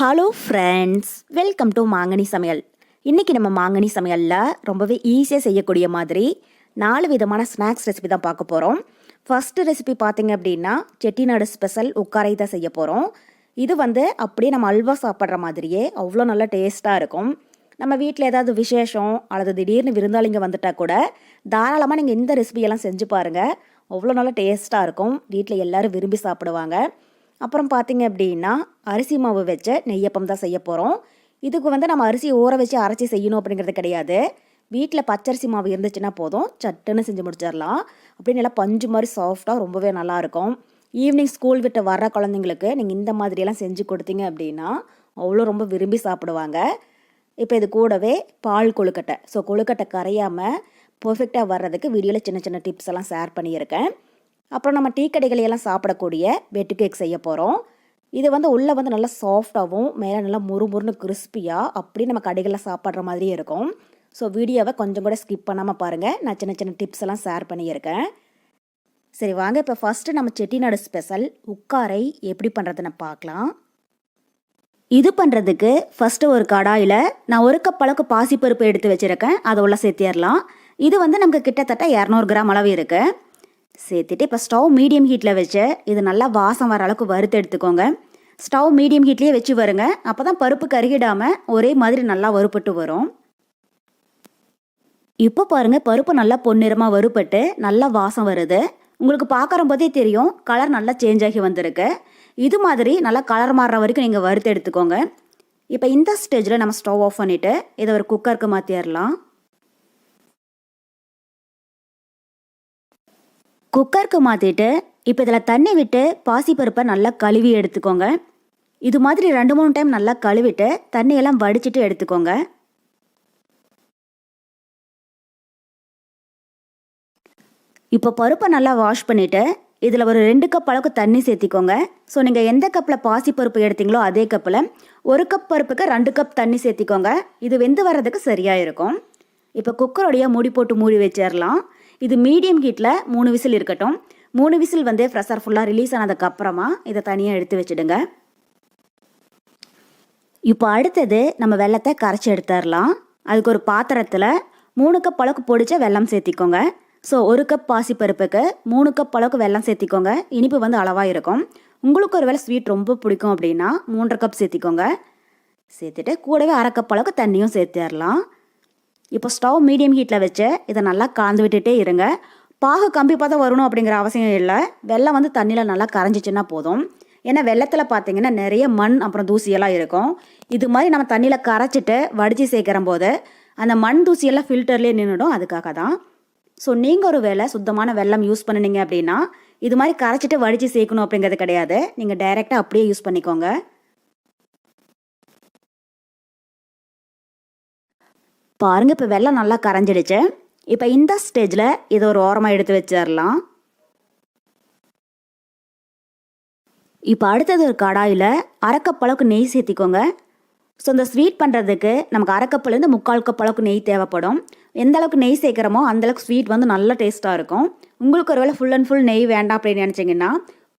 Hello friends welcome to மாங்கனி சமையல் இன்றைக்கி நம்ம மாங்கனி சமையலில் ரொம்பவே ஈஸியாக செய்யக்கூடிய மாதிரி நாலு விதமான ஸ்நாக்ஸ் ரெசிபி தான் பார்க்க போகிறோம் ஃபஸ்ட்டு ரெசிபி பார்த்தீங்க அப்படின்னா செட்டிநாடு ஸ்பெஷல் உக்காரை தான் செய்ய போகிறோம் இது வந்து அப்படியே நம்ம அல்வா சாப்பிட்ற மாதிரியே அவ்வளோ நல்லா டேஸ்ட்டாக இருக்கும். நம்ம வீட்டில் ஏதாவது விசேஷம் அல்லது திடீர்னு விருந்தாளிங்க வந்துட்டால் கூட தாராளமாக நீங்கள் இந்த ரெசிபியெல்லாம் செஞ்சு பாருங்கள் அவ்வளோ நல்லா டேஸ்ட்டாக இருக்கும். வீட்டில் எல்லோரும் விரும்பி சாப்பிடுவாங்க. அப்புறம் பார்த்தீங்க அப்படின்னா அரிசி மாவு வச்ச நெய்யப்பம் தான் செய்ய போகிறோம் இதுக்கு வந்து நம்ம அரிசி ஊற வச்சு அரைச்சி செய்யணும் அப்படிங்கிறது கிடையாது. வீட்டில் பச்சரிசி மாவு இருந்துச்சுன்னா போதும். சட்டுன்னு செஞ்சு முடிச்சிடலாம். அப்படியே நல்லா பஞ்சு மாதிரி சாஃப்டாக ரொம்பவே நல்லாயிருக்கும் ஈவினிங் ஸ்கூல் விட்டு வர்ற குழந்தைங்களுக்கு நீங்கள் இந்த மாதிரியெல்லாம் செஞ்சு கொடுத்தீங்க அப்படின்னா அவ்வளோ ரொம்ப விரும்பி சாப்பிடுவாங்க. இப்போ இது கூடவே பால் கொழுக்கட்டை. ஸோ கொழுக்கட்டை கரையாமல் பர்ஃபெக்டாக வர்றதுக்கு வீடியோவில் சின்ன சின்ன டிப்ஸ் எல்லாம் ஷேர் பண்ணியிருக்கேன். அப்புறம் நம்ம டீ கடைகளையெல்லாம் சாப்பிடக்கூடிய வெட்டு கேக் செய்ய போகிறோம் இது வந்து உள்ளே வந்து நல்லா சாஃப்டாகவும் மேலே நல்லா முறுமுறுன்னு கிறிஸ்பியாக அப்படி நம்ம கடைகளில் சாப்பிட்ற மாதிரியே இருக்கும். ஸோ வீடியோவை கொஞ்சம் கூட ஸ்கிப் பண்ணாமல் பாருங்கள் நான் சின்ன சின்ன டிப்ஸ் எல்லாம் ஷேர் பண்ணியிருக்கேன். சரி வாங்க. இப்போ ஃபஸ்ட்டு நம்ம செட்டிநாடு ஸ்பெஷல் உக்காரை எப்படி பண்ணுறதுன்னு பார்க்கலாம். இது பண்ணுறதுக்கு ஃபஸ்ட்டு ஒரு கடாயில் நான் ஒரு கப் அளவுக்கு பாசிப்பருப்பு எடுத்து வச்சுருக்கேன். அதை உள்ள சேர்த்திடலாம். இது வந்து நமக்கு கிட்டத்தட்ட இரநூறு கிராம் அளவு இருக்குது சேர்த்துட்டு இப்போ ஸ்டவ் மீடியம் ஹீட்டில் வச்சு இது நல்லா வாசம் வர அளவுக்கு வறுத்து எடுத்துக்கோங்க. ஸ்டவ் மீடியம் ஹீட்லேயே வச்சு வருங்க. அப்போ தான் பருப்பு கருகிடாமல் ஒரே மாதிரி நல்லா வறுப்பட்டு வரும். இப்போ பாருங்கள் பருப்பு நல்லா பொன்னிறமாக வறுப்பட்டு நல்லா வாசம் வருது. உங்களுக்கு பார்க்குற போதே தெரியும் கலர் நல்லா சேஞ்ச் ஆகி வந்திருக்கு. இது மாதிரி நல்லா கலர் மாறுற வரைக்கும் நீங்கள் வறுத்து எடுத்துக்கோங்க. இப்போ இந்த ஸ்டேஜில் நம்ம ஸ்டவ் ஆஃப் பண்ணிவிட்டு இதை ஒரு குக்கருக்கு மாற்றிடலாம் குக்கருக்கு மாற்றிட்டு இப்போ இதில் தண்ணி விட்டு பாசிப்பருப்பை நல்லா கழுவி எடுத்துக்கோங்க. இது மாதிரி ரெண்டு மூணு டைம் நல்லா கழுவிட்டு தண்ணியெல்லாம் வடிச்சிட்டு எடுத்துக்கோங்க. இப்போ பருப்பை நல்லா வாஷ் பண்ணிவிட்டு இதில் ஒரு ரெண்டு கப் அளவுக்கு தண்ணி சேர்த்திக்கோங்க. ஸோ நீங்கள் எந்த கப்பில் பாசிப்பருப்பு எடுத்தீங்களோ அதே கப்பில் ஒரு கப் பருப்புக்கு ரெண்டு கப் தண்ணி சேர்த்திக்கோங்க. இது வெந்து வர்றதுக்கு சரியாக இருக்கும். இப்போ குக்கருடைய மூடி போட்டு மூடி வச்சிடலாம். இது மீடியம் ஹீட்டில் மூணு விசில் இருக்கட்டும். மூணு விசில் வந்து ஃப்ரெஷர் ஃபுல்லாக ரிலீஸ் ஆனதுக்கப்புறமா இதை தனியாக எடுத்து வச்சுடுங்க. இப்போ அடுத்தது நம்ம வெள்ளத்தை கரைச்சி எடுத்துடலாம். அதுக்கு ஒரு பாத்திரத்தில் மூணு கப் அளவுக்கு பொடிச்ச வெல்லம் சேர்த்திக்கோங்க. ஸோ ஒரு கப் பாசிப்பருப்புக்கு மூணு கப் அளவுக்கு வெல்லம் சேர்த்திக்கோங்க. இனிப்பு வந்து அளவாக இருக்கும். உங்களுக்கு ஒரு வேளை ஸ்வீட் ரொம்ப பிடிக்கும் அப்படின்னா மூன்றரை கப் சேர்த்திக்கோங்க. சேர்த்துட்டு கூடவே அரை கப் அளவுக்கு தண்ணியும் சேர்த்துடலாம். இப்போ ஸ்டவ் மீடியம் ஹீட்டில் வச்சு இதை நல்லா கலந்து விட்டுட்டே இருங்க. பாகு கம்பி பார்த்தா வரணும் அப்படிங்கிற அவசியம் இல்லை. வெள்ளம் வந்து தண்ணியில் நல்லா கரைஞ்சிச்சுன்னா போதும். ஏன்னா வெள்ளத்தில் பார்த்தீங்கன்னா நிறைய மண் அப்புறம் தூசியெல்லாம் இருக்கும். இது மாதிரி நம்ம தண்ணியில் கரைச்சிட்டு வடித்து சேர்க்குற போது அந்த மண் தூசியெல்லாம் ஃபில்டர்லேயே நின்றுடும் அதுக்காக தான். ஸோ நீங்கள் ஒரு வேலை சுத்தமான வெள்ளம் யூஸ் பண்ணினீங்க அப்படின்னா இது மாதிரி கரைச்சிட்டு வடித்து சேர்க்கணும் அப்படிங்கிறது கிடையாது. நீங்கள் டைரெக்டாக அப்படியே யூஸ் பண்ணிக்கோங்க. பாருங்கள் இப்போ வெள்ளம் நல்லா கரைஞ்சிடுச்சு. இப்போ இந்த ஸ்டேஜில் இதை ஒரு ஓரமாக எடுத்து வச்சிடலாம். இப்போ அடுத்தது ஒரு கடாயில் அரைக்கப்பளவுக்கு நெய் சேர்த்திக்கோங்க. ஸோ இந்த ஸ்வீட் பண்ணுறதுக்கு நமக்கு அரைக்கப்பலேருந்து முக்கால் கப் அளவுக்கு நெய் தேவைப்படும். எந்த அளவுக்கு நெய் சேர்க்குறோமோ அந்தளவுக்கு ஸ்வீட் வந்து நல்ல டேஸ்ட்டாக இருக்கும். உங்களுக்கு ஒருவேளை ஃபுல் அண்ட் ஃபுல் நெய் வேண்டாம் அப்படின்னு நினச்சிங்கன்னா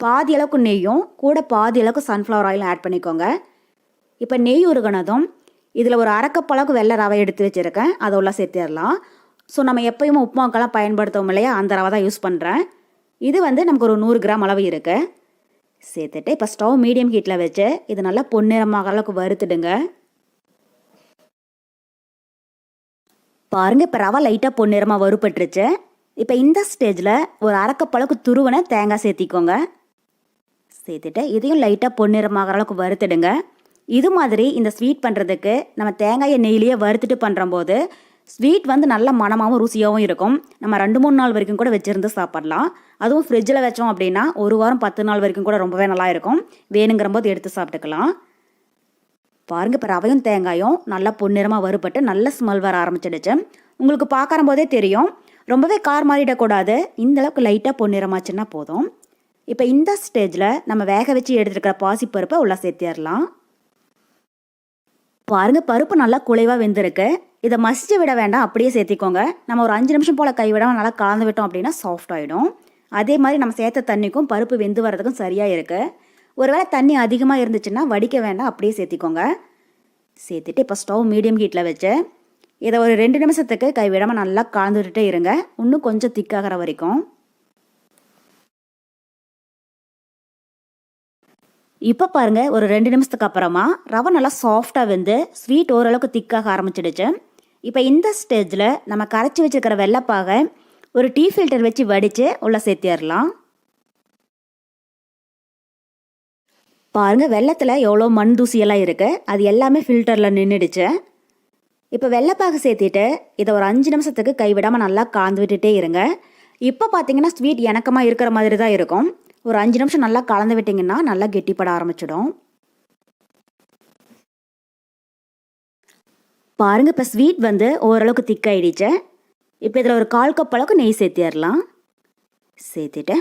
பாதி அளவுக்கு நெய்யும் கூட பாதி அளவுக்கு சன்ஃப்ளவர் ஆயில் ஆட் பண்ணிக்கோங்க. இப்போ நெய் உருகினதும் இதில் ஒரு அரைக்கப்பளவுக்கு வெள்ளை ரவை எடுத்து வச்சுருக்கேன். அதை உள்ள சேர்த்திடலாம். ஸோ நம்ம எப்பயுமே உப்புமாக்கெல்லாம் பயன்படுத்தவும் இல்லையா? அந்த ரவை தான் யூஸ் பண்ணுறேன். இது வந்து நமக்கு ஒரு நூறு கிராம் அளவு இருக்குது சேர்த்துட்டு இப்போ ஸ்டவ் மீடியம் ஹீட்டில் வச்சு இது நல்லா பொன்னிறமாக அளவுக்கு வறுத்துடுங்க. பாருங்கள் இப்போ ரவை லைட்டாக பொன்னிறமாக வறுப்பட்டுருச்சு இப்போ இந்த ஸ்டேஜில் ஒரு அரைக்கப்பளவுக்கு துருவனை தேங்காய் சேர்த்திக்கோங்க. சேர்த்துட்டு இதையும் லைட்டாக பொன்னிறமாகிற அளவுக்கு வறுத்துடுங்க. இது மாதிரி இந்த ஸ்வீட் பண்ணுறதுக்கு நம்ம தேங்காயை நெய்லியே வறுத்துட்டு பண்ணுற போது ஸ்வீட் வந்து நல்ல மனமாகவும் ருசியாகவும் இருக்கும். நம்ம ரெண்டு மூணு நாள் வரைக்கும் கூட வச்சுருந்து சாப்பிட்லாம். அதுவும் ஃப்ரிட்ஜில் வச்சோம் அப்படின்னா ஒரு வாரம் பத்து நாள் வரைக்கும் கூட ரொம்பவே நல்லா இருக்கும். வேணுங்கிற போது எடுத்து சாப்பிட்டுக்கலாம். பாருங்கள் இப்போ ரவையும் தேங்காயும் நல்லா பொன்னிறமாக வறுபட்டு நல்ல ஸ்மெல் வர ஆரம்பிச்சிடுச்சு. உங்களுக்கு பார்க்குற போதே தெரியும். ரொம்பவே கார் மாறிடக்கூடாது. இந்த அளவுக்கு லைட்டாக பொன்னிறமாச்சுன்னா போதும். இப்போ இந்த ஸ்டேஜில் நம்ம வேக வச்சு எடுத்துருக்கிற பாசிப்பருப்பை உள்ளே சேர்த்திடலாம். பாருங்கள் பருப்பு நல்லா குலைவாக வெந்திருக்கு. இதை மசிச்சு விட வேண்டாம் அப்படியே சேர்த்திக்கோங்க. நம்ம ஒரு அஞ்சு நிமிஷம் போல் கைவிடாமல் நல்லா கலந்து விட்டோம் அப்படின்னா சாஃப்ட் ஆகிடும் அதே மாதிரி நம்ம சேர்த்த தண்ணிக்கும் பருப்பு வெந்து வர்றதுக்கும் சரியாக இருக்குது ஒருவேளை தண்ணி அதிகமாக இருந்துச்சுன்னா வடிக்க வேண்டாம் அப்படியே சேர்த்திக்கோங்க. சேர்த்துட்டு இப்போ ஸ்டவ் மீடியம் ஹீட்டில் வச்சு இதை ஒரு ரெண்டு நிமிஷத்துக்கு கைவிடாமல் நல்லா கலந்துட்டே இருங்க. இன்னும் கொஞ்சம் திக்காகிற வரைக்கும். இப்போ பாருங்க ஒரு ரெண்டு நிமிஷத்துக்கு அப்புறமா ரவை நல்லா சாஃப்டாக வந்து ஸ்வீட் ஓரளவுக்கு திக்காக ஆரம்பிச்சிடுச்சு. இப்போ இந்த ஸ்டேஜில் நம்ம கரைச்சி வச்சுருக்கிற வெள்ளைப்பாகை ஒரு டீ ஃபில்டர் வச்சு வடித்து உள்ளே சேர்த்திடலாம். பாருங்க வெள்ளத்தில் எவ்வளோ மண் தூசியெல்லாம் இருக்குது அது எல்லாமே ஃபில்டரில் நின்றுடுச்சு இப்போ வெள்ளைப்பாகு சேர்த்திட்டு இதை ஒரு அஞ்சு நிமிஷத்துக்கு கைவிடாமல் நல்லா காந்து விட்டுட்டே இருங்க. இப்போ பார்த்தீங்கன்னா ஸ்வீட் இணக்கமாக இருக்கிற மாதிரி தான் இருக்கும். ஒரு அஞ்சு நிமிஷம் நல்லா கலந்து விட்டிங்கன்னா நல்லா கெட்டிப்பட ஆரம்பிச்சிடும். பாருங்கள் இப்போ ஸ்வீட் வந்து ஓரளவுக்கு திக்காயிடுச்சு இப்போ இதில் ஒரு கால் கப் அளவுக்கு நெய் சேர்த்திடலாம். சேர்த்துட்டு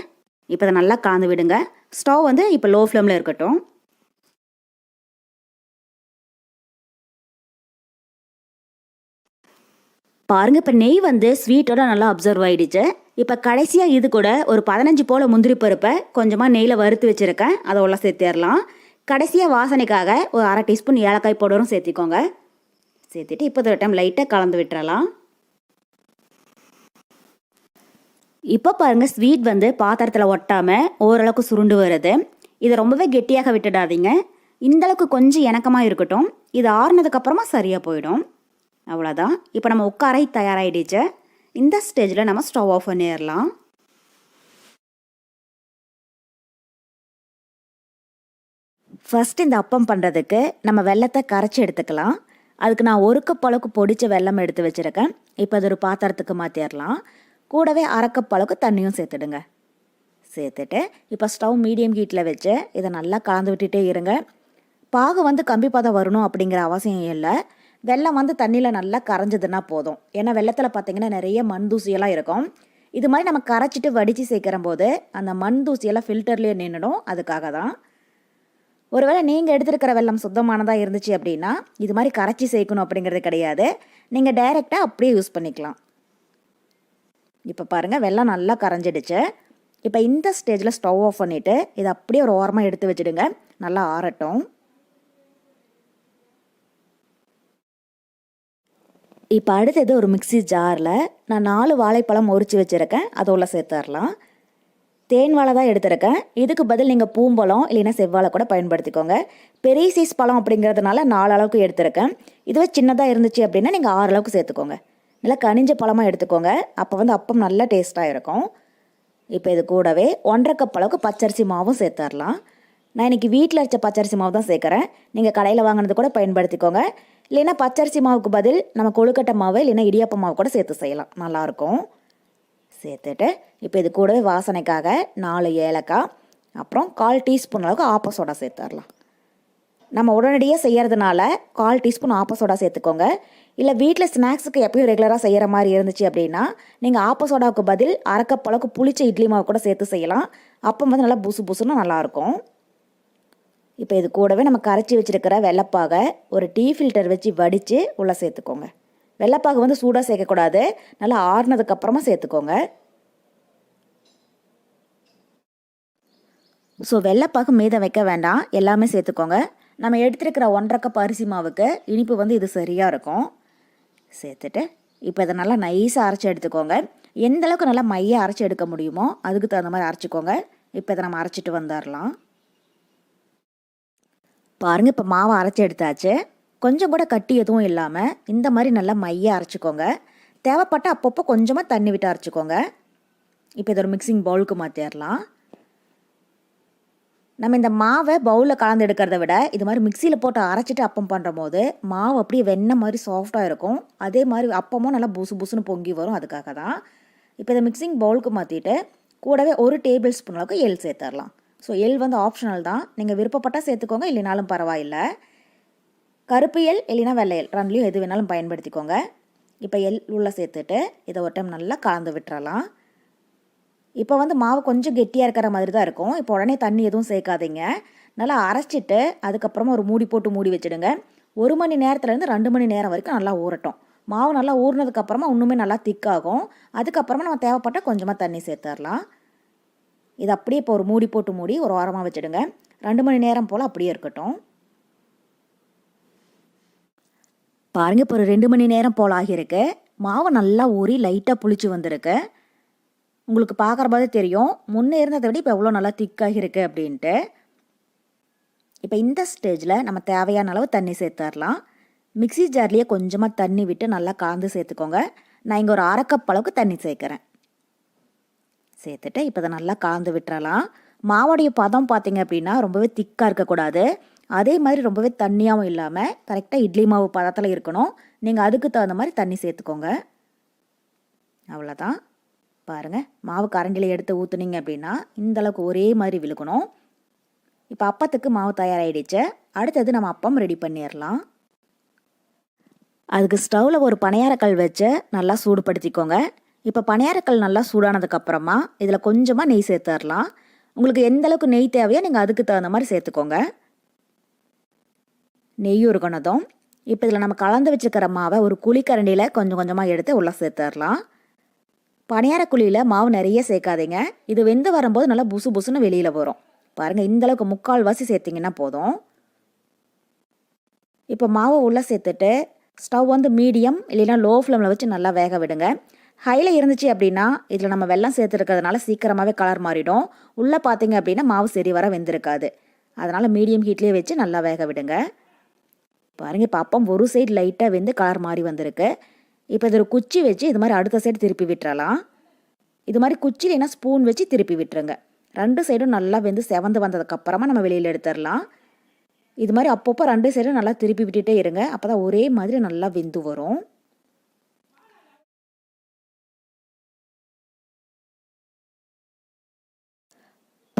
இப்போ இதை நல்லா கலந்து விடுங்க. ஸ்டவ் வந்து இப்போ லோ ஃப்ளேமில் இருக்கட்டும். பாருங்கள் இப்போ நெய் வந்து ஸ்வீட்டோட நல்லா அப்சர்வ் ஆகிடுச்சு இப்போ கடைசியாக இது கூட ஒரு பதினஞ்சு போல் முந்திரி பருப்பை கொஞ்சமாக நெய்யில் வறுத்து வச்சுருக்கேன். அதை உள்ள சேர்த்திடலாம் கடைசியாக வாசனைக்காக ஒரு அரை டீஸ்பூன் ஏலக்காய் பவுடரும் சேர்த்திக்கோங்க. சேர்த்துட்டு இப்போ ஒரு டைம் லைட்டாக கலந்து விட்டுறலாம். இப்போ பாருங்க ஸ்வீட் வந்து பாத்திரத்தில் ஒட்டாமல் ஓரளவுக்கு சுருண்டு வருது. இதை ரொம்பவே கெட்டியாக விட்டுடாதீங்க. இந்தளவுக்கு கொஞ்சம் இணக்கமாக இருக்கட்டும். இது ஆறுனதுக்கப்புறமா சரியாக போயிடும். அவ்வளோதான் இப்போ நம்ம உட்காரை தயாராகிடுச்சு இந்த ஸ்டேஜில் நம்ம ஸ்டவ் ஆஃப் பண்ணிடலாம். ஃபர்ஸ்ட் இந்த அப்பம் பண்ணுறதுக்கு நம்ம வெள்ளத்தை கரைச்சி எடுத்துக்கலாம். அதுக்கு நான் ஒரு கப் அளவுக்கு பொடிச்ச வெல்லம் எடுத்து வச்சுருக்கேன். இப்போ அது ஒரு பாத்திரத்துக்கு மாற்றிடலாம் கூடவே அரை கப் அளவுக்கு தண்ணியும் சேர்த்துடுங்க. சேர்த்துட்டு இப்போ ஸ்டவ் மீடியம் ஹீட்டில் வச்சு இதை நல்லா கலந்து விட்டுட்டே இருங்க. பாகு வந்து கம்பி பதம் வரணும் அப்படிங்கிற அவசியம் இல்லை. வெள்ளம் வந்து தண்ணியில் நல்லா கரைஞ்சதுன்னா போதும். ஏன்னா வெள்ளத்தில் பார்த்தீங்கன்னா நிறைய மண் தூசியெல்லாம் இருக்கும். இது மாதிரி நம்ம கரைச்சிட்டு வடித்து சேர்க்கிற போது அந்த மண் தூசியெல்லாம் ஃபில்டர்லேயே நின்றுடும் அதுக்காக தான். ஒருவேளை நீங்கள் எடுத்துருக்கிற வெள்ளம் சுத்தமானதாக இருந்துச்சு அப்படின்னா இது மாதிரி கரைச்சி சேர்க்கணும் அப்படிங்கிறது கிடையாது. நீங்கள் டைரெக்டாக அப்படியே யூஸ் பண்ணிக்கலாம். இப்போ பாருங்கள் வெள்ளம் நல்லா கரைஞ்சிடுச்சு. இப்போ இந்த ஸ்டேஜில் ஸ்டவ் ஆஃப் பண்ணிவிட்டு இதை அப்படியே ஒரு ஓரமாக எடுத்து வச்சுடுங்க. நல்லா ஆறட்டும். இப்போ அடுத்தது ஒரு மிக்ஸி ஜாரில் நான் நாலு வாழைப்பழம் உரிச்சு வச்சுருக்கேன். அதோட சேர்த்துடலாம். தேன் வாழை தான் எடுத்திருக்கேன். இதுக்கு பதில் நீங்கள் பூம்பழம் இல்லைன்னா செவ்வாழை கூட பயன்படுத்திக்கோங்க. பெரிய சைஸ் பழம் அப்படிங்கிறதுனால நாலு அளவுக்கு எடுத்திருக்கேன். இதுவே சின்னதாக இருந்துச்சு அப்படின்னா நீங்கள் ஆறு அளவுக்கு சேர்த்துக்கோங்க. நல்லா கனிஞ்ச பழமாக எடுத்துக்கோங்க. அப்போ வந்து அப்பம் நல்லா டேஸ்ட்டாக இருக்கும். இப்போ இது கூடவே ஒன்றரை கப் அளவுக்கு பச்சரிசி மாவும் சேர்த்துடலாம். நான் இன்றைக்கி வீட்டில் அரைச்ச பச்சரிசி மாவு தான் சேர்க்குறேன். நீங்கள் கடையில் வாங்கினது கூட பயன்படுத்திக்கோங்க. இல்லைன்னா பச்சரிசி மாவுக்கு பதில் நம்ம கொழுக்கட்டை மாவு இல்லைன்னா இடியாப்ப மாவு கூட சேர்த்து செய்யலாம். நல்லாயிருக்கும். சேர்த்துட்டு இப்போ இது கூடவே வாசனைக்காக நாலு ஏலக்காய் அப்புறம் கால் டீஸ்பூன் அளவுக்கு ஆப்ப சோடா சேர்த்துடலாம் நம்ம உடனடியாக செய்கிறதுனால கால் டீஸ்பூன் ஆப்ப சோடா சேர்த்துக்கோங்க. இல்லை வீட்டில் ஸ்நாக்ஸுக்கு எப்பயும் ரெகுலராக செய்கிற மாதிரி இருந்துச்சு அப்படின்னா நீங்கள் ஆப்ப சோடாவுக்கு பதில் அரைக்கப் புளிச்ச இட்லி மாவு கூட சேர்த்து செய்யலாம். அப்போ வந்து நல்லா புசு புசுன்னு நல்லாயிருக்கும். இப்போ இது கூடவே நம்ம கரைச்சி வச்சுருக்கிற வெள்ளைப்பாகை ஒரு டீ ஃபில்டர் வச்சு வடித்து உள்ளே சேர்த்துக்கோங்க. வெள்ளைப்பாகு வந்து சூடாக சேர்க்கக்கூடாது. நல்லா ஆறுனதுக்கப்புறமா சேர்த்துக்கோங்க. ஸோ வெள்ளைப்பாகு மீதம் வைக்க வேண்டாம். எல்லாமே சேர்த்துக்கோங்க. நம்ம எடுத்துருக்கிற ஒன்றரை கப் அரிசி மாவுக்கு இனிப்பு வந்து இது சரியாக இருக்கும். சேர்த்துட்டு இப்போ இதை நல்லா நைஸாக அரைச்சி எடுத்துக்கோங்க. எந்த அளவுக்கு நல்லா மைய அரைச்சி எடுக்க முடியுமோ அதுக்கு தகுந்த மாதிரி அரைச்சிக்கோங்க. இப்போ இதை நம்ம அரைச்சிட்டு வந்துடலாம். பாருங்கள் இப்போ மாவை அரைச்சி எடுத்தாச்சு. கொஞ்சம் கூட கட்டி எதுவும் இல்லாமல் இந்த மாதிரி நல்லா மைய அரைச்சிக்கோங்க. தேவைப்பட்ட அப்பப்போ கொஞ்சமாக தண்ணி விட்டு அரைச்சிக்கோங்க. இப்போ இதை ஒரு மிக்சிங் பவுலுக்கு மாற்றிடலாம் நம்ம இந்த மாவை பவுலில் கலந்து எடுக்கிறத விட இது மாதிரி மிக்சியில் போட்டு அரைச்சிட்டு அப்பம் பண்ணுற போது மாவு அப்படியே வெண்ணெய் மாதிரி சாஃப்டாக இருக்கும். அதே மாதிரி அப்பமும் நல்லா புசு புசுன்னு பொங்கி வரும் அதுக்காக தான் இப்போ இதை மிக்சிங் பவுலுக்கு மாற்றிட்டு கூடவே ஒரு டேபிள் ஸ்பூன் அளவுக்கு எள் சேர்த்துடலாம். ஸோ எள் வந்து ஆப்ஷனல் தான். நீங்கள் விருப்பப்பட்டால் சேர்த்துக்கோங்க இல்லைனாலும் பரவாயில்லை. கருப்பு எல் இல்லைனா வெள்ளை ரெண்டுலையும் எது வேணாலும் பயன்படுத்திக்கோங்க. இப்போ எள் உள்ளே சேர்த்துட்டு இதை ஒரு டைம் நல்லா கலந்து விட்டுறலாம். இப்போ வந்து மாவு கொஞ்சம் கெட்டியாக இருக்கிற மாதிரி தான் இருக்கும். இப்போ உடனே தண்ணி எதுவும் சேர்க்காதீங்க. நல்லா அரைச்சிட்டு அதுக்கப்புறமா ஒரு மூடி போட்டு மூடி வச்சுடுங்க. ஒரு மணி நேரத்துலேருந்து ரெண்டு மணி நேரம் வரைக்கும் நல்லா ஊறட்டும். மாவு நல்லா ஊறினதுக்கப்புறமா இன்னுமே நல்லா திக்காகும் அதுக்கப்புறமா நம்ம தேவைப்பட்டால் கொஞ்சமாக தண்ணி சேர்த்துடலாம் இது அப்படியே இப்போ ஒரு மூடி போட்டு மூடி ஒரு வாரமாக வச்சுடுங்க. ரெண்டு மணி நேரம் போல் அப்படியே இருக்கட்டும். பாருங்கள் இப்போ ஒரு ரெண்டு மணி நேரம் போல் ஆகியிருக்கு. மாவு நல்லா ஊறி லைட்டாக புளிச்சு வந்திருக்கு. உங்களுக்கு பார்க்குற மாதிரி தெரியும். முன்னே இருந்ததை விட இப்போ எவ்வளோ நல்லா திக்காக இருக்கு அப்படின்ட்டு. இப்போ இந்த ஸ்டேஜில் நம்ம தேவையான அளவு தண்ணி சேர்த்துடலாம். மிக்ஸி ஜார்லேயே கொஞ்சமாக தண்ணி விட்டு நல்லா கலந்து சேர்த்துக்கோங்க. நான் இங்கே ஒரு அரைக்கப் அளவுக்கு தண்ணி சேர்க்குறேன். சேர்த்துட்டு இப்போ இதை நல்லா கலந்து விட்டுறலாம். மாவோடைய பதம் பார்த்தீங்க அப்படின்னா ரொம்பவே திக்காக இருக்கக்கூடாது. அதே மாதிரி ரொம்பவே தண்ணியாகவும் இல்லாமல் கரெக்டாக இட்லி மாவு பதத்தில் இருக்கணும். நீங்கள் அதுக்கு தகுந்த மாதிரி தண்ணி சேர்த்துக்கோங்க. அவ்வளோதான் பாருங்கள் மாவு கரண்டியில் எடுத்து ஊற்றுனீங்க அப்படின்னா இந்தளவுக்கு ஒரே மாதிரி விழுக்கணும் இப்போ அப்பத்துக்கு மாவு தயாராகிடுச்சு அடுத்தது நம்ம அப்பம் ரெடி பண்ணிடலாம். அதுக்கு ஸ்டவ்வில் ஒரு பணியாரக்கல் வச்சு நல்லா சூடுபடுத்திக்கோங்க. இப்போ பணியாரக்கல் நல்லா சூடானதுக்கப்புறமா இதில் கொஞ்சமாக நெய் சேர்த்துடலாம். உங்களுக்கு எந்த அளவுக்கு நெய் தேவையோ நீங்கள் அதுக்கு தகுந்த மாதிரி சேர்த்துக்கோங்க. நெய் உருகணதும் இப்போ இதில் நம்ம கலந்து வச்சுக்கிற மாவை ஒரு குழிக்கரண்டியில் கொஞ்சம் கொஞ்சமாக எடுத்து உள்ளே சேர்த்துடலாம். பணியார குழியில் மாவு நிறைய சேர்க்காதீங்க. இது வெந்து வரும்போது நல்லா புசு புசுன்னு வெளியில் வரும். பாருங்கள் இந்த அளவுக்கு முக்கால் வாசி சேர்த்திங்கன்னா போதும். இப்போ மாவை உள்ளே சேர்த்துட்டு ஸ்டவ் வந்து மீடியம் இல்லைன்னா லோ ஃப்ளேமில் வச்சு நல்லா வேக விடுங்க. ஹையில் இருந்துச்சு அப்படின்னா இதில் நம்ம வெள்ளம் சேர்த்துருக்கிறதுனால சீக்கிரமாகவே கலர் மாறிடும். உள்ளே பார்த்தீங்க அப்படின்னா மாவு சரி வர வெந்திருக்காது. அதனால் மீடியம் ஹீட்லேயே வச்சு நல்லா வேக விடுங்க. பாருங்கள் இப்போ அப்பம் ஒரு சைடு லைட்டாக வெந்து கலர் மாறி வந்திருக்கு. இப்போ இது ஒரு குச்சி வச்சு இது மாதிரி அடுத்த சைடு திருப்பி விட்டுறலாம். இது மாதிரி குச்சி இல்லைன்னா ஸ்பூன் வச்சு திருப்பி விட்டுருங்க. ரெண்டு சைடும் நல்லா வெந்து செவந்து வந்ததுக்கப்புறமா நம்ம வெளியில் எடுத்துடலாம் இது மாதிரி அப்பப்போ ரெண்டு சைடும் நல்லா திருப்பி விட்டுட்டே இருங்க. அப்போ தான் ஒரே மாதிரி நல்லா வெந்து வரும்.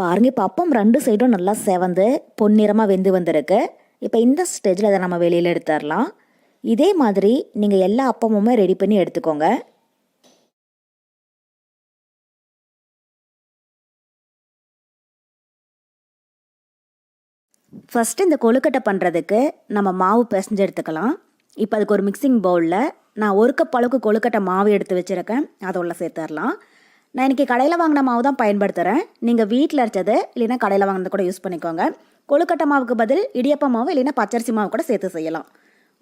பாருங்க இப்போ அப்பம் ரெண்டு சைடும் நல்லா செவந்து பொன்னிறமாக வெந்து வந்திருக்கு. இப்போ இந்த ஸ்டேஜில் அதை நம்ம வெளியில் எடுத்துடலாம். இதே மாதிரி நீங்கள் எல்லா அப்பமுமே ரெடி பண்ணி எடுத்துக்கோங்க. ஃபஸ்ட்டு இந்த கொழுக்கட்டை பண்ணுறதுக்கு நம்ம மாவு பிசைஞ்சு எடுத்துக்கலாம். இப்போ அதுக்கு ஒரு மிக்சிங் பவுலில் நான் ஒரு கப் அளவுக்கு கொழுக்கட்டை மாவு எடுத்து வச்சுருக்கேன். அதை உள்ள சேர்த்துடலாம். நான் இன்றைக்கி கடையில் வாங்கின மாவு தான் பயன்படுத்துகிறேன் நீங்கள் வீட்டில் அரைச்சது இல்லைன்னா கடையில் வாங்கினது கூட யூஸ் பண்ணிக்கோங்க. கொழுக்கட்டை மாவுக்கு பதில் இடியப்ப மாவு இல்லைன்னா பச்சரிசி மாவு கூட சேர்த்து செய்யலாம்.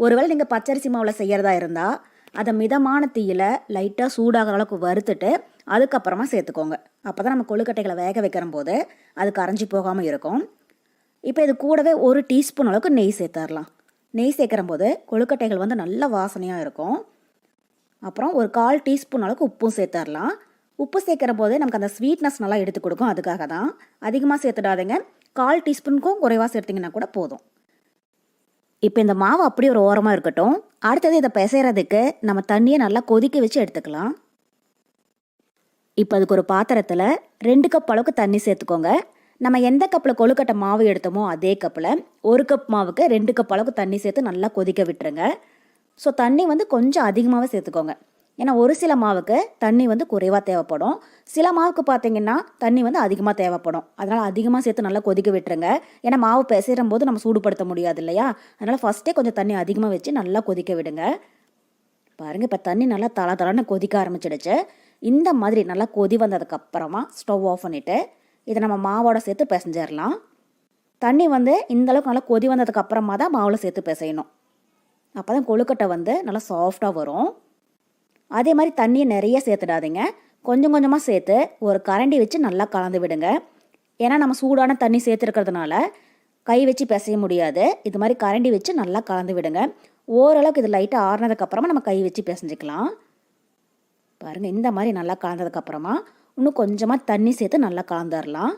ஒருவேளை நீங்கள் பச்சரிசி மாவில் செய்கிறதா இருந்தால் அதை மிதமான தீயில் லைட்டாக சூடாகிற அளவுக்கு வறுத்துட்டு அதுக்கப்புறமா சேர்த்துக்கோங்க. அப்போ தான் நம்ம கொழுக்கட்டைகளை வேக வைக்கிற போது அது கரைஞ்சி போகாமல் இருக்கும். இப்போ இது கூடவே ஒரு டீஸ்பூன் அளவுக்கு நெய் சேர்த்துடலாம். நெய் சேர்க்குற போது கொழுக்கட்டைகள் வந்து நல்ல வாசனையாக இருக்கும். அப்புறம் ஒரு கால் டீஸ்பூன் அளவுக்கு உப்பும் சேர்த்துடலாம். உப்பு சேர்க்குற போது நமக்கு அந்த ஸ்வீட்னஸ் நல்லா எடுத்து கொடுக்கும். அதுக்காக தான் அதிகமாக சேர்த்துடாதீங்க. கால் டீஸ்பூனுக்கும் குறைவாக சேர்த்திங்கன்னா கூட போதும். இப்போ இந்த மாவு அப்படியே ஒரு ஓரமாக இருக்கட்டும். அடுத்தது இதை பிசைறதுக்கு நம்ம தண்ணியை நல்லா கொதிக்க வச்சு எடுத்துக்கலாம். இப்போ அதுக்கு ஒரு பாத்திரத்தில் ரெண்டு கப் அளவுக்கு தண்ணி சேர்த்துக்கோங்க. நம்ம எந்த கப்பில் கொழுக்கட்டை மாவு எடுத்தோமோ அதே கப்பில் ஒரு கப் மாவுக்கு ரெண்டு கப் அளவுக்கு தண்ணி சேர்த்து நல்லா கொதிக்க விட்டுருங்க. ஸோ தண்ணி வந்து கொஞ்சம் அதிகமாகவே சேர்த்துக்கோங்க. ஏன்னா ஒரு சில மாவுக்கு தண்ணி வந்து குறைவாக தேவைப்படும். சில மாவுக்கு பார்த்தீங்கன்னா தண்ணி வந்து அதிகமாக தேவைப்படும். அதனால் அதிகமாக சேர்த்து நல்லா கொதிக்க விட்டுருங்க. ஏன்னா மாவு பிசைறும் போது நம்ம சூடுபடுத்த முடியாது இல்லையா? அதனால் ஃபஸ்ட்டே கொஞ்சம் தண்ணி அதிகமாக வச்சு நல்லா கொதிக்க விடுங்க. பாருங்கள் இப்போ தண்ணி நல்லா தள தளன்னு கொதிக்க ஆரம்பிச்சிடுச்சு. இந்த மாதிரி நல்லா கொதி வந்ததுக்கப்புறமா ஸ்டவ் ஆஃப் பண்ணிவிட்டு இதை நம்ம மாவோட சேர்த்து பிசைஞ்சிடலாம். தண்ணி வந்து இந்தளவுக்கு நல்லா கொதி வந்ததுக்கப்புறமா தான் மாவில் சேர்த்து பிசையணும். அப்போ தான் கொழுக்கட்டை வந்து நல்லா சாஃப்டாக வரும். அதே மாதிரி தண்ணியை நிறைய சேர்த்துடாதீங்க. கொஞ்சம் கொஞ்சமாக சேர்த்து ஒரு கரண்டி வச்சு நல்லா கலந்து விடுங்க. ஏன்னா நம்ம சூடான தண்ணி சேர்த்துருக்கிறதுனால கை வச்சு பிசைய முடியாது. இது மாதிரி கரண்டி வச்சு நல்லா கலந்து விடுங்க. ஓரளவுக்கு இது லைட்டாக ஆறுனதுக்கப்புறமா நம்ம கை வச்சு பிசைஞ்சிக்கலாம். பாருங்கள் இந்த மாதிரி நல்லா கலந்ததுக்கப்புறமா இன்னும் கொஞ்சமாக தண்ணி சேர்த்து நல்லா கலந்துடலாம்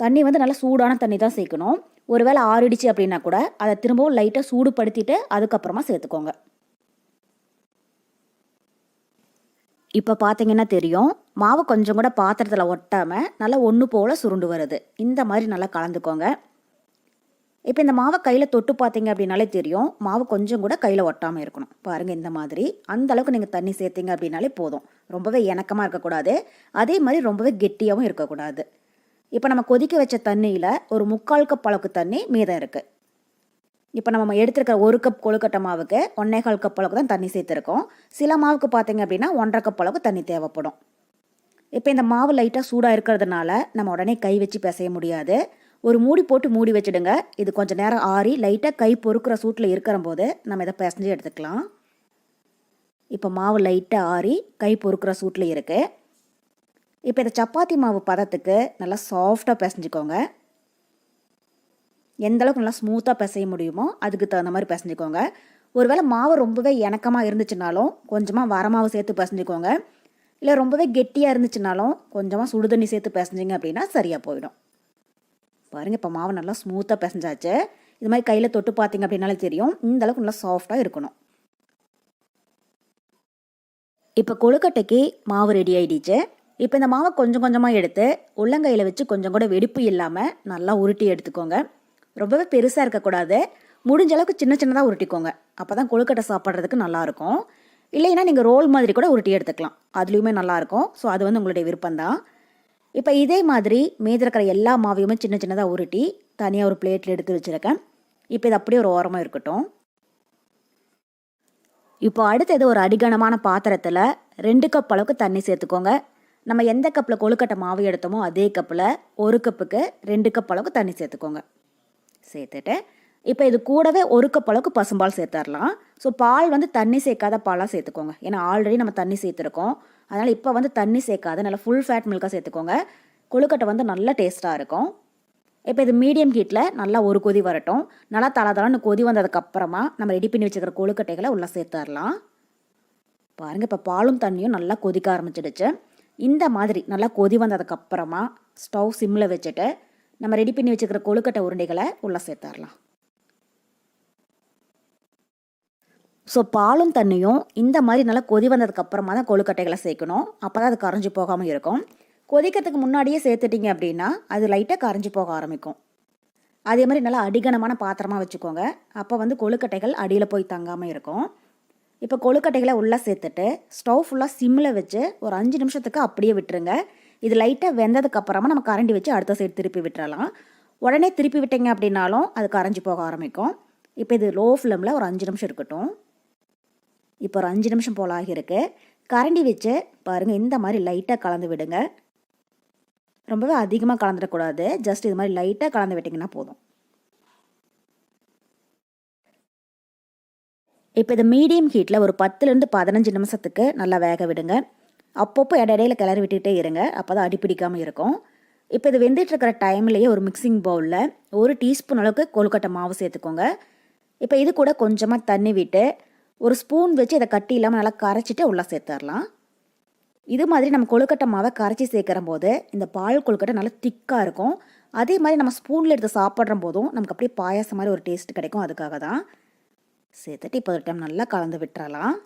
தண்ணி வந்து நல்லா சூடான தண்ணி தான் சேர்க்கணும். ஒருவேளை ஆறிடுச்சு அப்படின்னா கூட அதை திரும்பவும் லைட்டாக சூடுபடுத்திட்டு அதுக்கப்புறமா சேர்த்துக்கோங்க. இப்போ பார்த்தீங்கன்னா தெரியும் மாவு கொஞ்சம் கூட பாத்திரத்தில் ஒட்டாமல் நல்லா ஒன்று போல் சுருண்டு வருது. இந்த மாதிரி நல்லா கலந்துக்கோங்க. இப்போ இந்த மாவை கையில் தொட்டு பார்த்தீங்க அப்படின்னாலே தெரியும் மாவு கொஞ்சம் கூட கையில் ஒட்டாமல் இருக்கணும். பாருங்கள் இந்த மாதிரி. அந்த அளவுக்கு நீங்கள் தண்ணி சேர்த்தீங்க அப்படின்னாலே போதும். ரொம்பவே இணக்கமாக இருக்கக்கூடாது. அதே மாதிரி ரொம்பவே கெட்டியாகவும் இருக்கக்கூடாது. இப்போ நம்ம கொதிக்க வச்ச தண்ணியில் ஒரு முக்கால் கப் அளவுக்கு தண்ணி மீதம் இருக்குது இப்போ நம்ம எடுத்துருக்கிற ஒரு கப் கொழுக்கட்டை மாவுக்கு ஒன்றே கால் கப் அளவுக்கு தான் தண்ணி சேர்த்துருக்கோம். சில மாவுக்கு பார்த்தீங்க அப்படின்னா ஒன்றரை கப் அளவுக்கு தண்ணி தேவைப்படும். இப்போ இந்த மாவு லைட்டாக சூடாக இருக்கிறதுனால நம்ம உடனே கை வச்சு பிசைய முடியாது. ஒரு மூடி போட்டு மூடி வச்சிடுங்க. இது கொஞ்சம் நேரம் ஆறி லைட்டாக கை பொறுக்கிற சூட்டில் இருக்கிற போது நம்ம இதை பிசைஞ்சு எடுத்துக்கலாம். இப்போ மாவு லைட்டாக ஆறி கை பொறுக்கிற சூட்டில் இருக்குது இப்போ இந்த சப்பாத்தி மாவு பதத்துக்கு நல்லா சாஃப்டாக பிசைஞ்சுக்கோங்க. எந்த அளவுக்கு நல்லா ஸ்மூத்தாக பிசைய முடியுமோ அதுக்கு தகுந்த மாதிரி பிசைஞ்சுக்கோங்க. ஒருவேளை மாவு ரொம்பவே இணக்கமாக இருந்துச்சுனாலும் கொஞ்சமாக வரமாவு சேர்த்து பிசைஞ்சுக்கோங்க. இல்லை ரொம்பவே கெட்டியாக இருந்துச்சுனாலும் கொஞ்சமாக சுடுதண்ணி சேர்த்து பிசைஞ்சிங்க அப்படின்னா சரியாக போயிடும். பாருங்கள் இப்போ மாவு நல்லா ஸ்மூத்தாக பிசைஞ்சாச்சு. இது மாதிரி கையில் தொட்டு பார்த்தீங்க அப்படின்னாலே தெரியும். இந்த அளவுக்கு நல்லா சாஃப்டாக இருக்கணும். இப்போ கொழுக்கட்டைக்கு மாவு ரெடி ஆகிடுச்சு இப்போ இந்த மாவை கொஞ்சம் கொஞ்சமாக எடுத்து உள்ளங்கையில் வச்சு கொஞ்சம் கூட வெடிப்பு இல்லாமல் நல்லா உருட்டி எடுத்துக்கோங்க. ரொம்பவே பெருசாக இருக்கக்கூடாது முடிஞ்ச அளவுக்கு சின்ன சின்னதாக உருட்டிக்கோங்க. அப்போ தான் கொழுக்கட்டை சாப்பிட்றதுக்கு நல்லாயிருக்கும் இல்லைன்னா நீங்கள் ரோல் மாதிரி கூட உருட்டி எடுத்துக்கலாம். அதுலேயுமே நல்லாயிருக்கும் ஸோ அது வந்து உங்களுடைய விருப்பம்தான். இப்போ இதே மாதிரி மீதிருக்கிற எல்லா மாவையுமே சின்ன சின்னதாக உருட்டி தனியாக ஒரு பிளேட்டில் எடுத்து வச்சுருக்கேன். இப்போ இது அப்படியே ஒரு ஓரமாக இருக்கட்டும். இப்போ அடுத்தது ஒரு அடிகனமான பாத்திரத்தில் ரெண்டு கப் அளவுக்கு தண்ணி சேர்த்துக்கோங்க. நம்ம எந்த கப்பில் கொழுக்கட்டை மாவு எடுத்தோமோ அதே கப்பில் ஒரு கப்புக்கு ரெண்டு கப் அளவுக்கு தண்ணி சேர்த்துக்கோங்க. சேர்த்துட்டு இப்போ இது கூடவே ஒரு கப் அளவுக்கு பசும்பால் சேர்த்துடலாம் ஸோ பால் வந்து தண்ணி சேர்க்காத பாலாக சேர்த்துக்கோங்க. ஏன்னா ஆல்ரெடி நம்ம தண்ணி சேர்த்துருக்கோம். அதனால் இப்போ வந்து தண்ணி சேர்க்காத நல்லா ஃபுல் ஃபேட் மில்காக சேர்த்துக்கோங்க. கொழுக்கட்டை வந்து நல்லா டேஸ்ட்டாக இருக்கும். இப்போ இது மீடியம் ஹீட்டில் நல்லா ஒரு கொதி வரட்டும். நல்லா தள தளன்னு கொதி வந்ததுக்கப்புறமா நம்ம ரெடி பண்ணி வச்சுக்கிற கொழுக்கட்டைகளை உள்ளே சேர்த்துடலாம் பாருங்கள் இப்போ பாலும் தண்ணியும் நல்லா கொதிக்க ஆரம்பிச்சிடுச்சு. இந்த மாதிரி நல்லா கொதி வந்ததுக்கப்புறமா ஸ்டவ் சிம்மில் வச்சுட்டு நம்ம ரெடி பண்ணி வச்சுக்கிற கொழுக்கட்டை உருண்டைகளை உள்ளே சேர்த்துடலாம். ஸோ பாலும் தண்ணியும் இந்த மாதிரி நல்லா கொதி வந்ததுக்கப்புறமா தான் கொழுக்கட்டைகளை சேர்க்கணும். அப்போ தான் அது கரைஞ்சி போகாமல் இருக்கும். கொதிக்கிறதுக்கு முன்னாடியே சேர்த்துட்டிங்க அப்படின்னா அது லைட்டாக கரைஞ்சி போக ஆரம்பிக்கும். அதே மாதிரி நல்லா அடிகனமான பாத்திரமாக வச்சுக்கோங்க. அப்போ வந்து கொழுக்கட்டைகள் அடியில் போய் தங்காமல் இருக்கும். இப்போ கொழுக்கட்டைகளை உள்ளே சேர்த்துட்டு ஸ்டவ் ஃபுல்லாக சிம்மில் வச்சு ஒரு அஞ்சு நிமிஷத்துக்கு அப்படியே விட்டுருங்க. இது லைட்டாக வெந்ததுக்கு அப்புறமா நம்ம கரண்டி வச்சு அடுத்த சைடு திருப்பி விட்டுறலாம். உடனே திருப்பி விட்டீங்க அப்படின்னாலும் அது கரைஞ்சி போக ஆரம்பிக்கும். இப்போ இது லோ ஃப்ளேமில் ஒரு அஞ்சு நிமிஷம் இருக்கட்டும். இப்போ ஒரு அஞ்சு நிமிஷம் போல் ஆகியிருக்கு. கரண்டி வச்சு பாருங்கள் இந்த மாதிரி லைட்டாக கலந்து விடுங்க. ரொம்பவே அதிகமாக கலந்துடக்கூடாது. ஜஸ்ட் இது மாதிரி லைட்டாக கலந்து விட்டிங்கன்னா போதும். இப்போ இதை மீடியம் ஹீட்டில் ஒரு பத்துலேருந்து பதினஞ்சு நிமிஷத்துக்கு நல்லா வேக விடுங்க. அப்பப்போ இடையில கிளறி விட்டுகிட்டே இருங்க. அப்போ தான் அடிப்பிடிக்காமல் இருக்கும். இப்போ இது வெந்துட்டுருக்கிற டைம்லேயே ஒரு மிக்சிங் பவுலில் ஒரு டீஸ்பூன் அளவுக்கு கொழுக்கட்டை மாவு சேர்த்துக்கோங்க. இப்போ இது கூட கொஞ்சமாக தண்ணி விட்டு ஒரு ஸ்பூன் வச்சு இதை கட்டி இல்லாமல் நல்லா கரைச்சிட்டு உள்ளே சேர்த்துடலாம். இது மாதிரி நம்ம கொழுக்கட்டை மாவை கரைச்சி சேர்க்குற போது இந்த பால் கொழுக்கட்டை நல்லா திக்காக இருக்கும். அதே மாதிரி நம்ம ஸ்பூனில் எடுத்து சாப்பிட்ற போதும் நமக்கு அப்படியே பாயாசம் மாதிரி ஒரு டேஸ்ட் கிடைக்கும். அதுக்காக தான் சேர்த்துட்டு இப்போ ஒரு டைம் நல்லா கலந்து விட்டுறலாம்.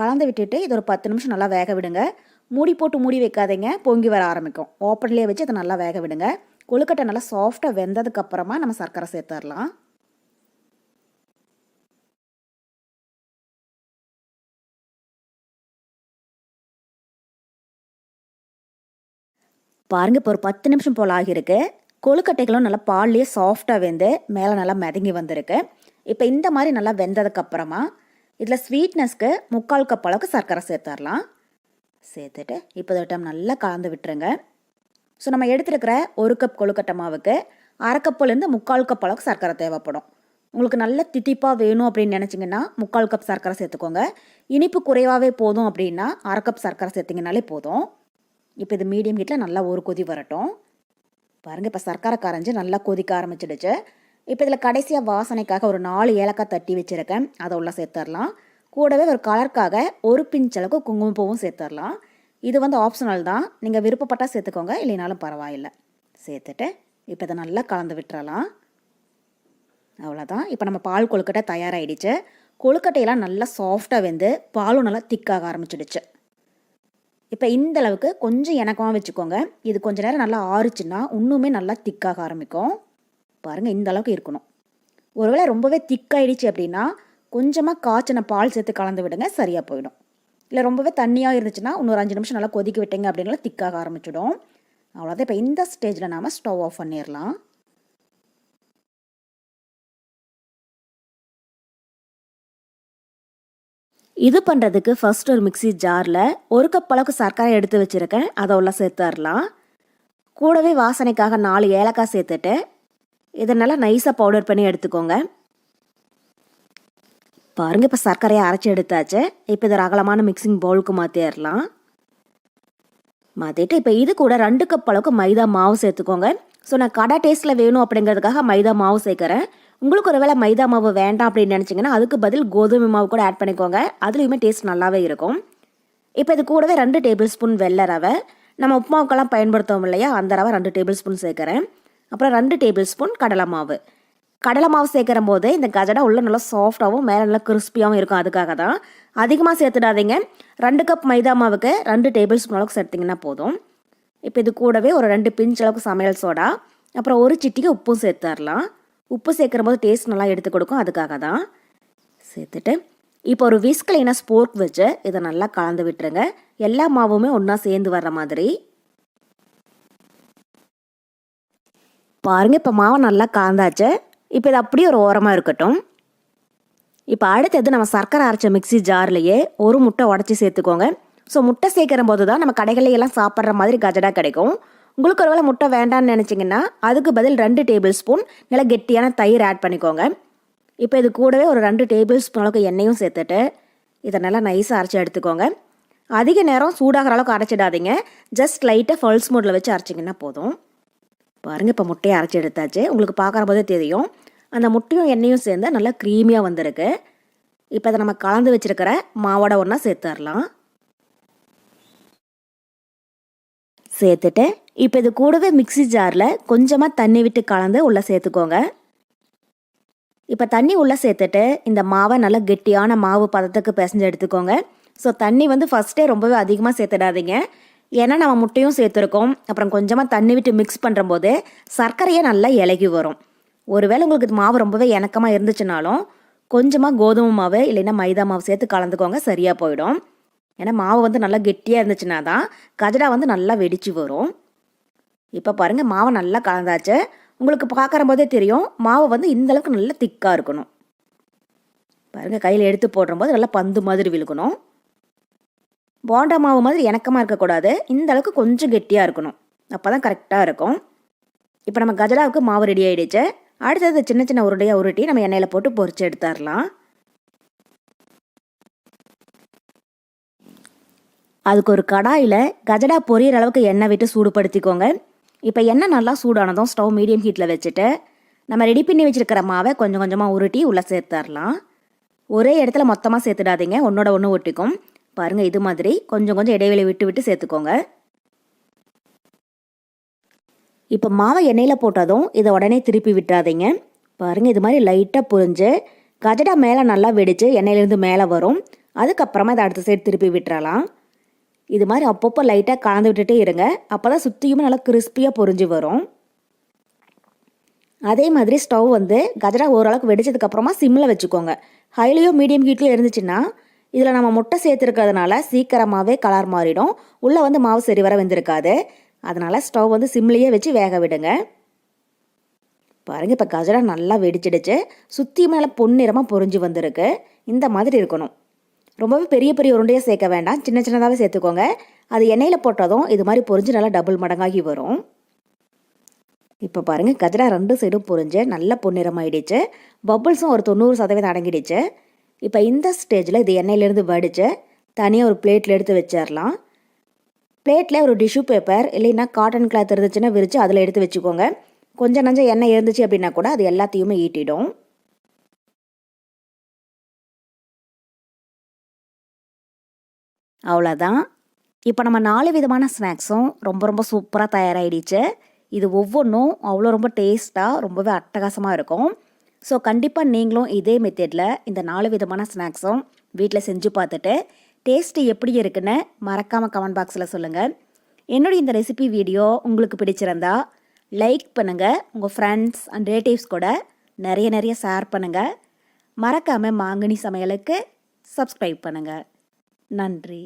கலந்து விட்டுட்டு இது ஒரு பத்து நிமிஷம் நல்லா வேக விடுங்க. மூடி போட்டு மூடி வைக்காதீங்க பொங்கி வர ஆரம்பிக்கும். ஓப்பன்லேயே வச்சு அதை நல்லா வேக விடுங்க. கொழுக்கட்டை நல்லா சாஃப்டாக வெந்ததுக்கப்புறமா நம்ம சர்க்கரை சேர்த்துடலாம். பாருங்கள் இப்போ ஒரு பத்து நிமிஷம் போல் ஆகியிருக்கு. கொழுக்கட்டைகளும் நல்லா பால்லேயே சாஃப்டாக வெந்து மேலே நல்லா மிதங்கி வந்திருக்கு. இப்போ இந்த மாதிரி நல்லா வெந்ததுக்கப்புறமா இதில் ஸ்வீட்னஸ்க்கு முக்கால் கப் அளவுக்கு சர்க்கரை சேர்த்துடலாம். சேர்த்துட்டு இப்போ டைம் நல்லா கலந்து விட்டுருங்க. ஸோ நம்ம எடுத்துருக்கிற ஒரு கப் கொழுக்கட்டை மாவுக்கு அரை கப்புலேருந்து முக்கால் கப் அளவுக்கு சர்க்கரை தேவைப்படும். உங்களுக்கு நல்ல தித்திப்பாக வேணும் அப்படின்னு நினச்சிங்கன்னா முக்கால் கப் சர்க்கரை சேர்த்துக்கோங்க. இனிப்பு குறைவாகவே போதும் அப்படின்னா அரை கப் சர்க்கரை சேர்த்திங்கனாலே போதும். இப்போ இது மீடியம் ஹீட்டில் நல்லா ஒரு கொதி வரட்டும். பாருங்கள் இப்போ சர்க்கரை கரைஞ்சி நல்லா கொதிக்க ஆரம்பிச்சிடுச்சு. இப்போ இதில் கடைசியாக வாசனைக்காக ஒரு நாலு ஏலக்காய் தட்டி வச்சுருக்கேன். அதை உள்ள சேர்த்துடலாம் கூடவே ஒரு கலருக்காக ஒரு பிஞ்ச் அளவுக்கு குங்குமப்பூவும் சேர்த்துடலாம் இது வந்து ஆப்ஷனல் தான். நீங்கள் விருப்பப்பட்டால் சேர்த்துக்கோங்க இல்லைனாலும் பரவாயில்லை. சேர்த்துட்டு இப்போ இதை நல்லா கலந்து விட்டுறலாம். அவ்வளோதான் இப்போ நம்ம பால் கொழுக்கட்டை தயாராகிடுச்சு கொழுக்கட்டையெல்லாம் நல்லா சாஃப்டாக வெந்து பாலும் நல்லா திக்காக ஆரம்பிச்சிடுச்சு. இப்போ இந்த அளவுக்கு கொஞ்சம் எனக்கமாக வச்சுக்கோங்க. இது கொஞ்ச நேரம் நல்லா ஆறுச்சுன்னா இன்னுமே நல்லா திக்காக ஆரம்பிக்கும். பாருங்கள் இந்த அளவுக்கு இருக்கணும். ஒருவேளை ரொம்பவே திக்காயிடுச்சு அப்படின்னா கொஞ்சமாக காய்ச்சின பால் சேர்த்து கலந்து விடுங்க சரியாக போயிடும். இல்லை ரொம்பவே தண்ணியாக இருந்துச்சுன்னா இன்னொரு அஞ்சு நிமிஷம் நல்லா கொதிக்க விட்டீங்க அப்படின்னால திக்காக ஆரம்பிச்சிடும். அவ்வளோதான் இப்போ இந்த ஸ்டேஜில் நாம் ஸ்டவ் ஆஃப் பண்ணிடலாம். இது பண்ணுறதுக்கு ஃபர்ஸ்ட் ஒரு மிக்ஸி ஜாரில் ஒரு கப் அளவுக்கு சர்க்கரை எடுத்து வச்சுருக்கேன். அதை உள்ள சேர்த்துடலாம் கூடவே வாசனைக்காக நாலு ஏலக்காய் சேர்த்துட்டு இதனால் நைஸாக பவுடர் பண்ணி எடுத்துக்கோங்க. பாருங்கள் இப்போ சர்க்கரையை அரைச்சி எடுத்தாச்சு. இப்போ இதை அகலமான மிக்சிங் பவுலுக்கு மாற்றிடலாம் மாற்றிட்டு இப்போ இது கூட ரெண்டு கப் அளவுக்கு மைதா மாவு சேர்த்துக்கோங்க. ஸோ நான் கடை டேஸ்ட்டில் வேணும் அப்படிங்கிறதுக்காக மைதா மாவு சேர்க்குறேன். உங்களுக்கு ஒரு வேளை மைதா மாவு வேண்டாம் அப்படின்னு நினச்சிங்கன்னா அதுக்கு பதில் கோதுமை மாவு கூட ஆட் பண்ணிக்கோங்க. அதுலேயுமே டேஸ்ட் நல்லாவே இருக்கும். இப்போ இது கூடவே ரெண்டு டேபிள் ஸ்பூன் வெள்ளை ரவை. நம்ம உப்புமாவுக்கெல்லாம் பயன்படுத்துவோம் இல்லையா? அந்த ரவை ரெண்டு டேபிள் ஸ்பூன் சேர்க்குறேன். அப்புறம் ரெண்டு டேபிள் ஸ்பூன் கடலை மாவு. கடலை மாவு சேர்க்குற போது இந்த கஜடா உள்ள நல்லா சாஃப்டாகவும் மேலே நல்லா கிறிஸ்பியாகவும் இருக்கும். அதுக்காக தான் அதிகமாக சேர்த்துடாதீங்க. ரெண்டு கப் மைதா மாவுக்கு ரெண்டு டேபிள் ஸ்பூன் அளவுக்கு சேர்த்திங்கன்னா போதும். இப்போ இது கூடவே ஒரு ரெண்டு பிஞ்ச் அளவுக்கு சமையல் சோடா. அப்புறம் ஒரு சிட்டிக்கு உப்பும் சேர்த்துடலாம் உப்பு சேர்க்குற போது டேஸ்ட் நல்லா எடுத்து கொடுக்கும். அதுக்காக தான் சேர்த்துட்டு இப்போ ஒரு விஸ்கில் ஸ்போர்க் வச்சு இதை நல்லா கலந்து விட்டுருங்க. எல்லா மாவுமே ஒன்றா சேர்ந்து வர்ற மாதிரி. பாருங்கள் இப்போ மாவை நல்லா கலந்தாச்சு. இப்போ இது அப்படியே ஒரு ஓரமாக இருக்கட்டும். இப்போ அடுத்தது நம்ம சர்க்கரை அரைச்ச மிக்ஸி ஜார்லேயே ஒரு முட்டை உடச்சி சேர்த்துக்கோங்க. ஸோ முட்டை சேர்க்குற போது தான் நம்ம கடைகளில் எல்லாம் சாப்பிட்ற மாதிரி கஜடா கிடைக்கும். உங்களுக்கு ஒருவேளை முட்டை வேண்டாம்னு நினச்சிங்கன்னா அதுக்கு பதில் ரெண்டு டேபிள் ஸ்பூன் நல்லா கெட்டியான தயிர் ஆட் பண்ணிக்கோங்க. இப்போ இது கூடவே ஒரு ரெண்டு டேபிள் ஸ்பூன் அளவுக்கு எண்ணெயும் சேர்த்துட்டு இதை நல்லா நைஸாக அரைச்சி எடுத்துக்கோங்க. அதிக நேரம் சூடாகிற அளவுக்கு அரைச்சிடாதீங்க. ஜஸ்ட் லைட்டாக ஃபல்ஸ் மோடில் வச்சு அரைச்சிங்கன்னா போதும். பாருங்கள் இப்போ முட்டையை அரைச்சி எடுத்தாச்சு. உங்களுக்கு பார்க்குற போதே தெரியும். அந்த முட்டையும் எண்ணெயும் சேர்ந்து நல்லா க்ரீமியாக வந்திருக்கு. இப்போ அதை நம்ம கலந்து வச்சுருக்கிற மாவோட ஒன்றா சேர்த்துடலாம் சேர்த்துட்டு இப்போ இது கூடவே மிக்ஸி ஜாரில் கொஞ்சமாக தண்ணி விட்டு கலந்து உள்ளே சேர்த்துக்கோங்க. இப்போ தண்ணி உள்ளே சேர்த்துட்டு இந்த மாவை நல்லா கெட்டியான மாவு பதத்துக்கு பிசைஞ்சு எடுத்துக்கோங்க. ஸோ தண்ணி வந்து ஃபஸ்ட்டே ரொம்பவே அதிகமாக சேர்த்துடாதீங்க. ஏன்னா நம்ம முட்டையும் சேர்த்துருக்கோம். அப்புறம் கொஞ்சமாக தண்ணி விட்டு மிக்ஸ் பண்ணுறம்போது சர்க்கரையே நல்லா இலகி வரும். ஒருவேளை உங்களுக்கு இது மாவு ரொம்பவே இணக்கமாக இருந்துச்சுனாலும் கொஞ்சமாக கோதுமை மாவு இல்லைன்னா மைதா மாவு சேர்த்து கலந்துக்கோங்க சரியாக போயிடும். ஏன்னா மாவு வந்து நல்லா கெட்டியாக இருந்துச்சுன்னா தான் கஜடா வந்து நல்லா வெடிச்சு வரும். இப்போ பாருங்கள் மாவை நல்லா கலந்தாச்சு. உங்களுக்கு பார்க்குற போதே தெரியும் மாவு வந்து இந்தளவுக்கு நல்லா திக்காக இருக்கணும். பாருங்கள் கையில் எடுத்து போடும்போது நல்லா பந்து மாதிரி விழுக்கணும் போண்டா மாவு மாதிரி இணக்கமாக இருக்கக்கூடாது. இந்த அளவுக்கு கொஞ்சம் கெட்டியாக இருக்கணும். அப்போ தான் கரெக்டாக இருக்கும். இப்போ நம்ம கஜலாவுக்கு மாவு ரெடி ஆகிடுச்சு அடுத்தது சின்ன சின்ன உருண்டையாக உருட்டி நம்ம எண்ணெயில் போட்டு பொறிச்சு எடுத்துடலாம் அதுக்கு ஒரு கடாயில் கஜடா பொரியிற அளவுக்கு எண்ணெய் விட்டு சூடுபடுத்திக்கோங்க. இப்போ எண்ணெய் நல்லா சூடானதும் ஸ்டவ் மீடியம் ஹீட்டில் வச்சுட்டு நம்ம ரெடி பண்ணி வச்சுருக்கிற மாவை கொஞ்சம் கொஞ்சமாக உருட்டி உள்ளே சேர்த்துடலாம் ஒரே இடத்துல மொத்தமாக சேர்த்துடாதீங்க ஒன்றோட ஒன்று ஒட்டிக்கும். பாருங்கள் இது மாதிரி கொஞ்சம் கொஞ்சம் இடைவெளி விட்டு விட்டு சேர்த்துக்கோங்க. இப்போ மாவை எண்ணெயில் போட்டதும் இதை உடனே திருப்பி விட்டுறாதீங்க. பாருங்கள் இது மாதிரி லைட்டாக புரிஞ்சு கஜடா மேலே நல்லா வெடித்து எண்ணெயிலேருந்து மேலே வரும். அதுக்கப்புறமா இதை அடுத்த சைடு திருப்பி விட்டுறலாம். இது மாதிரி அப்பப்போ லைட்டாக கலந்து விட்டுட்டே இருங்க. அப்போ தான் சுற்றியுமே நல்லா கிறிஸ்பியாக பொரிஞ்சு வரும். அதே மாதிரி ஸ்டவ் வந்து கஜரா ஓரளவுக்கு வெடிச்சதுக்கப்புறமா சிம்மில் வச்சுக்கோங்க. ஹைலியோ மீடியம் ஹீட்லேயோ இருந்துச்சுன்னா இதில் நம்ம முட்டை சேர்த்துருக்கிறதுனால சீக்கிரமாகவே கலர் மாறிடும். உள்ளே வந்து மாவு சரி வர வந்திருக்காது. அதனால் ஸ்டவ் வந்து சிம்லேயே வச்சு வேக விடுங்க. பாருங்கள் இப்போ கஜரா நல்லா வெடிச்சிடுச்சு. சுற்றி மேலே பொன்னிறமாக பொறிஞ்சு வந்திருக்கு. இந்த மாதிரி இருக்கணும். ரொம்பவே பெரிய பெரிய உருண்டையாக சேர்க்க வேண்டாம். சின்ன சின்னதாகவே சேர்த்துக்கோங்க. அது எண்ணெயில் போட்டதும் இது மாதிரி பொறிஞ்சு நல்லா டபுள் மடங்காகி வரும். இப்போ பாருங்கள் கஜரா ரெண்டு சைடும் பொறிஞ்சு நல்ல பொன்னிறமாயிடுச்சு. பப்புள்ஸும் ஒரு தொண்ணூறு சதவீதம் அடங்கிடுச்சு. இப்போ இந்த ஸ்டேஜில் இது எண்ணெயிலேருந்து வடித்து தனியாக ஒரு பிளேட்டில் எடுத்து வச்சிடலாம் பிளேட்டில் ஒரு டிஷ்யூ பேப்பர் இல்லைன்னா காட்டன் கிளாத் இருந்துச்சுன்னா விரித்து அதில் எடுத்து வச்சுக்கோங்க. கொஞ்சம் நஞ்சம் எண்ணெய் இருந்துச்சு அப்படின்னா கூட அது எல்லாத்தையுமே ஈட்டிடும். அவ்வளோதான் இப்போ நம்ம நாலு விதமான ஸ்நாக்ஸும் ரொம்ப ரொம்ப சூப்பராக தயாராகிடுச்சு இது ஒவ்வொன்றும் அவ்வளோ ரொம்ப டேஸ்ட்டாக ரொம்பவே அட்டகாசமாக இருக்கும். ஸோ கண்டிப்பாக நீங்களும் இதே மெத்தடில் இந்த நாலு விதமான ஸ்நாக்ஸும் வீட்டில் செஞ்சு பார்த்துட்டு டேஸ்ட்டு எப்படி இருக்குன்னு மறக்காமல் கமெண்ட் பாக்ஸில் சொல்லுங்கள் என்னுடைய இந்த ரெசிபி வீடியோ உங்களுக்கு பிடிச்சிருந்தா லைக் பண்ணுங்கள் உங்கள் ஃப்ரெண்ட்ஸ் அண்ட் ரிலேட்டிவ்ஸ் கூட நிறைய நிறைய ஷேர் பண்ணுங்கள் மறக்காமல் மாங்கனி சமையலுக்கு சப்ஸ்கிரைப் பண்ணுங்கள் நன்றி.